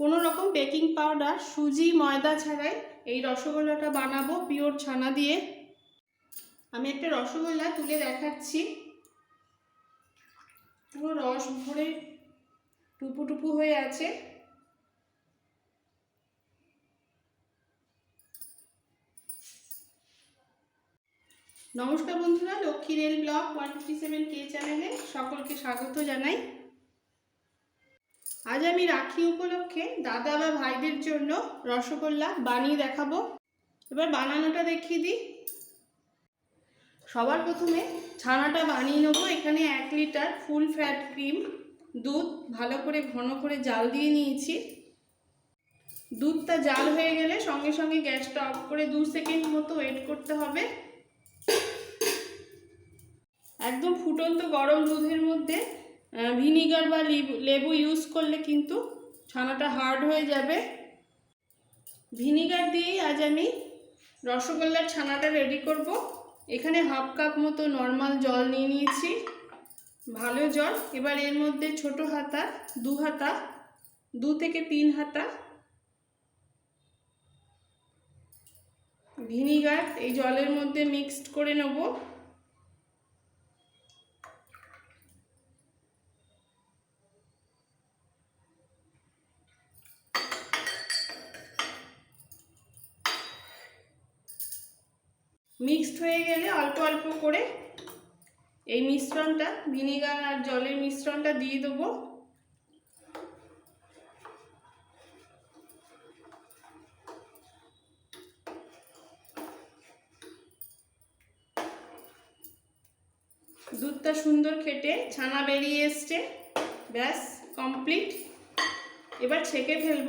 কোনো রকম baking powder, সুজি, ময়দা ছাড়াই এই রসগোল্লাটা বানাবো, পিওর ছানা দিয়ে। আমি একটা রসগোল্লা তুলে দেখাচ্ছি। পুরো রস ভরে টুপু টুপু হয়ে আছে। নমস্কার বন্ধুরা Lakshmi rail blog, one fifty seven কে চ্যানেলে সকলকে স্বাগত জানাই। আজ আমি রাখি উপলক্ষে দাদা বা ভাইদের জন্য রসগোল্লা বানিয়ে দেখাবো। এবার বানানোটা দেখিয়ে দিই। সবার প্রথমে ছানাটা বানিয়ে নেব। এখানে এক লিটার ফুল ফ্যাট ক্রিম, দুধ ভালো করে ঘন করে জাল দিয়ে নিয়েছি। দুধটা জাল হয়ে গেলে সঙ্গে সঙ্গে গ্যাসটা অফ করে দু সেকেন্ড মতো ওয়েট করতে হবে। একদম ফুটন্ত গরম দুধের মধ্যে ভিনিগার বা লেবু ইউজ করলে কিন্তু ছানাটা হার্ড হয়ে যাবে। ভিনিগার দিয়েই আজ আমি রসগোল্লার ছানাটা রেডি করব। এখানে হাফ কাপ মতো নর্মাল জল নিয়ে নিয়েছি। ভালো জল। এবার এর মধ্যে ছোট হাতা, দু হাতা, দু থেকে তিন হাতা ভিনিগার এই জলের মধ্যে মিক্সড করে নেব। মিক্সড হয়ে গেলে অল্প অল্প করে এই মিশ্রণটা, ভিনিগার আর জলের মিশ্রণটা দিয়ে দেবো। দুধটা সুন্দর খেটে ছানা বেরিয়ে এসছে। ব্যাস, কমপ্লিট। এবার ছেঁকে ফেলব।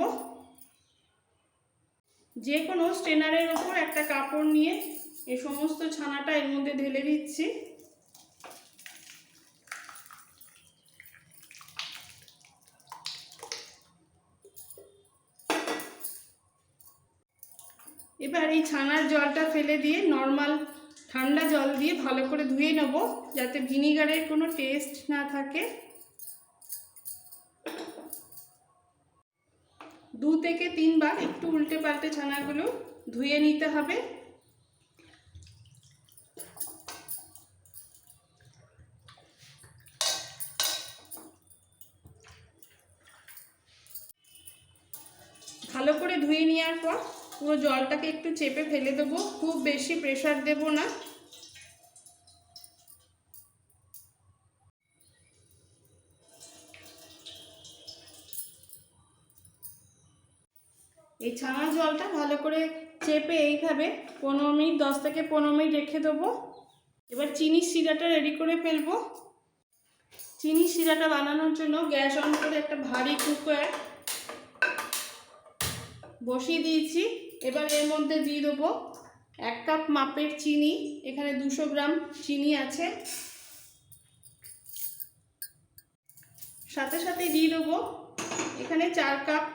যে কোনো স্টেনারের ওপর একটা কাপড় নিয়ে এই সমস্ত ছানাটা এর মধ্যে ঢেলে দিচ্ছি। এবার এই ছানার জলটা ফেলে দিয়ে নর্মাল ঠান্ডা জল দিয়ে ভালো করে ধুয়ে নেব, যাতে ভিনিগারের কোনো টেস্ট না থাকে। দু থেকে তিনবার একটু উল্টে পাল্টে ছানাগুলো ধুয়ে নিতে হবে। পর জলটাকে একটু চেপে ফেলে দেবো। খুব বেশি প্রেশার দেব না। এই ছানার জলটা ভালো করে চেপে এইভাবে পনেরো মিনিট, দশ থেকে পনেরো মিনিট রেখে দেবো। এবার চিনি শিরাটা রেডি করে ফেলব। চিনি শিরাটা বানানোর জন্য গ্যাস অন করে একটা ভারী কুকার বসিয়ে দিয়েছি। এবার এর মধ্যে দিয়ে দেবো এক কাপ মাপের চিনি, এখানে দুশো গ্রাম চিনি আছে। সাথে সাথে দিয়ে দেবো এখানে চার কাপ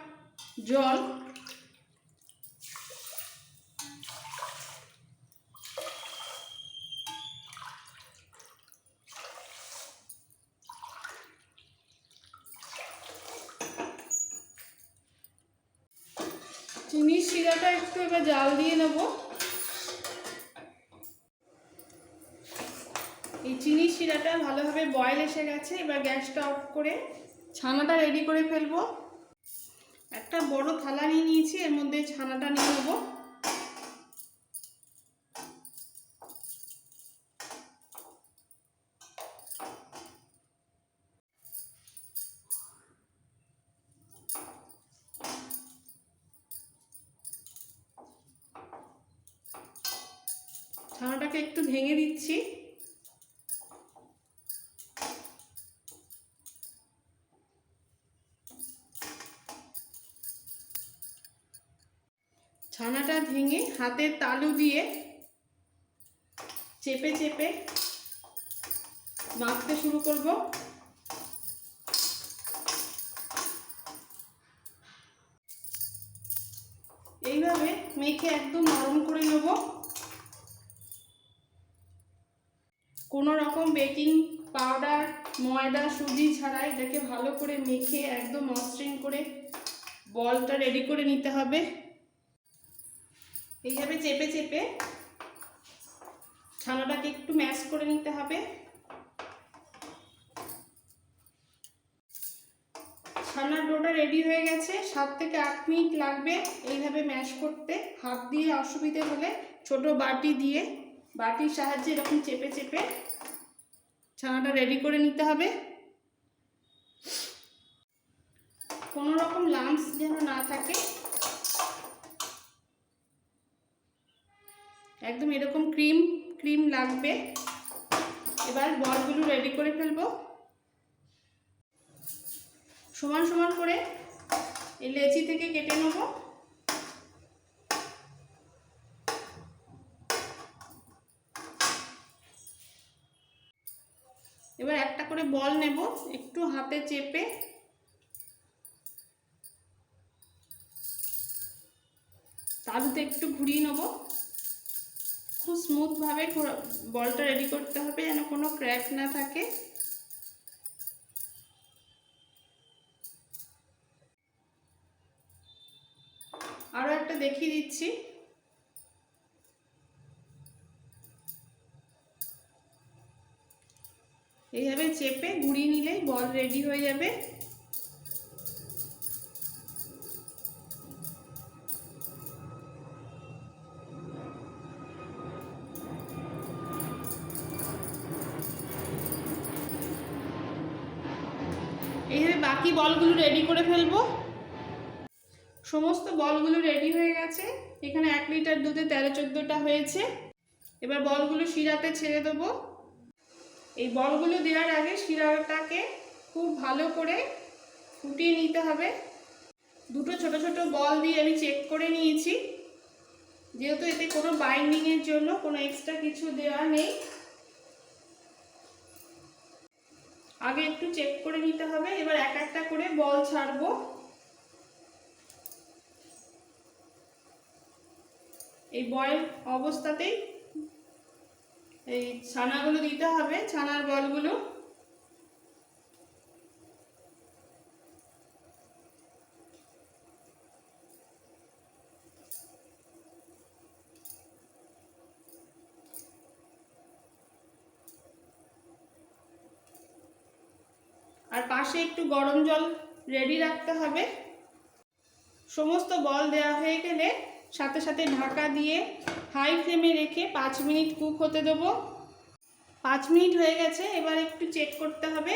জল। শিরাটা একটু এবার জাল দিয়ে নেব। এই চিনি শিরাটা ভালোভাবে বয়েল এসে গেছে, এবার গ্যাসটা অফ করে ছানাটা রেডি করে ফেলব। একটা বড় থালা নিয়ে নিয়েছি, এর মধ্যে ছানাটা নিয়ে নেব। ছানাটাকে একটু ভেঙে দিচ্ছি। ছানাটা ভেঙে হাতের তালু দিয়ে চেপে চেপে মাখতে শুরু করব। এইভাবে মেখে একদম নরম করে নেব কোনো রকম বেকিং পাউডার ময়দা, সুজি ছাড়া এটাকে ভালো করে মেখে একদম মসৃণ করে বলটা রেডি করে নিতে হবে। এইভাবে চেপে চেপে ছানাটাকে একটু ম্যাশ করে নিতে হবে। ছানার ডোটা রেডি হয়ে গেছে, সাত থেকে আট মিনিট লাগবে এইভাবে ম্যাশ করতে। হাত দিয়ে অসুবিধে হলে ছোট বাটি দিয়ে, বাটির সাহায্যে এরকম চেপে চেপে ছানাটা রেডি করে নিতে হবে। কোনো রকম লাম্পস যেন না থাকে। একদম এরকম ক্রিম ক্রিম লাগবে। এবার বলগুলো রেডি করে ফেলব। সমান সমান করে এই লেচি থেকে কেটে নেব। এবার একটা করে বল নেব, একটু হাতে চেপে। তালুতে একটু ঘুরিয়ে নেব। খুব স্মুথভাবে বলটা রেডি করতে হবে যেন কোনো ক্র্যাক না থাকে। আরও একটা দেখিয়ে দিচ্ছি। চেপে গুঁড়িয়ে নিলেই বল রেডি হয়ে যাবে। এইভাবে বাকি বলগুলো রেডি করে ফেলব। সমস্ত বলগুলো রেডি হয়ে গেছে। এখানে এক লিটার দুধে তেরো চোদ্দোটা হয়েছে। এবার বলগুলো শিরাতে ছেড়ে দেবো। এই বলগুলো দেওয়ার আগে শিরাটাকে খুব ভালো করে ফুটিয়ে নিতে হবে। দুটো ছোট ছোট বল দিয়ে আমি চেক করে নিয়েছি। যেহেতু এতে কোনো বাইন্ডিংয়ের জন্য কোনো এক্সট্রা কিছু দেওয়া নেই। আগে একটু চেক করে নিতে হবে। এবার এক একটা করে বল ছাড়বো। এই বয়েল অবস্থাতেই এই ছানাগুলো দিতে হবে, ছানার বলগুলো। আর পাশে একটু গরম জল রেডি রাখতে হবে। সমস্ত বল দেওয়া হয়ে গেলে সাথে সাথে ঢাকা দিয়ে হাই ফ্লেমে রেখে পাঁচ মিনিট কুক হতে দেবো। পাঁচ মিনিট হয়ে গেছে, এবার একটু চেক করতে হবে।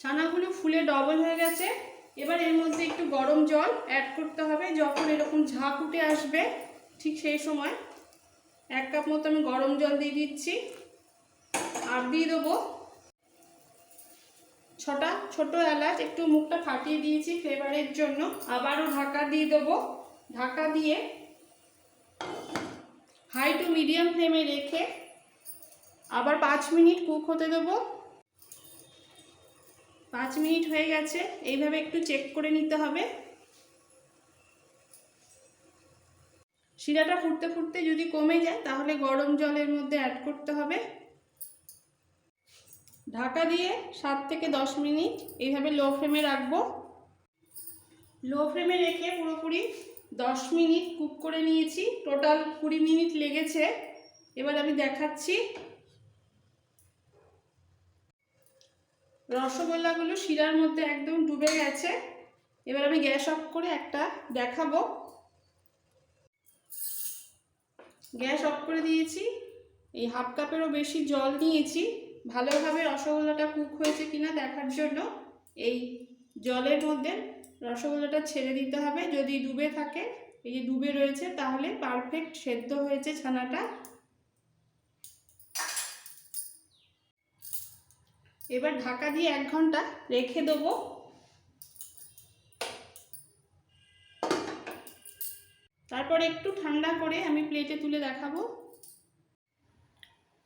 ছানাগুলো ফুলে ডবল হয়ে গেছে। এবার এর মধ্যে একটু গরম জল অ্যাড করতে হবে, যখন এরকম ঝাঁক উঠে আসবে, ঠিক সেই সময়। এক কাপ মতো আমি গরম জল দিয়ে দিচ্ছি। আর দিয়ে দেবো। ছটা, ছোট এলাচ, একটু মুখটা ফাটিয়ে দিয়েছি ফ্লেভারের জন্য। আবারও ঢাকা দিয়ে দেবো। ঢাকা দিয়ে হাই টু মিডিয়াম ফ্লেমে রেখে আবার পাঁচ মিনিট কুক হতে দেবো। পাঁচ মিনিট হয়ে গেছে, এইভাবে একটু চেক করে নিতে হবে। শিরাটা ফুটতে ফুটতে যদি কমে যায়, তাহলে গরম জলের মধ্যে অ্যাড করতে হবে। ঢাকা দিয়ে সাত থেকে দশ মিনিট এইভাবে লো ফ্লেমে রাখব। লো ফ্লেমে রেখে পুরোপুরি দশ মিনিট কুক করে নিয়েছি। টোটাল কুড়ি মিনিট লেগেছে। এবার আমি দেখাচ্ছি রসগোল্লাগুলো শিরার মধ্যে একদম ডুবে গেছে। এবার আমি গ্যাস অফ করে একটা দেখাবো। গ্যাস অফ করে দিয়েছি। এই হাফ কাপেরও বেশি জল নিয়েছি। ভালোভাবে রসগোল্লাটা কুক হয়েছে কিনা দেখার জন্য এই জলের মধ্যে রসগোল্লাটা ছেড়ে দিতে হবে। যদি ডুবে থাকে, এই যে ডুবে রয়েছে, তাহলে পারফেক্ট সেদ্ধ হয়েছে ছানাটা। এবার ঢাকা দিয়ে এক ঘণ্টা রেখে দেবো। তারপর একটু ঠান্ডা করে আমি প্লেটে তুলে দেখাবো।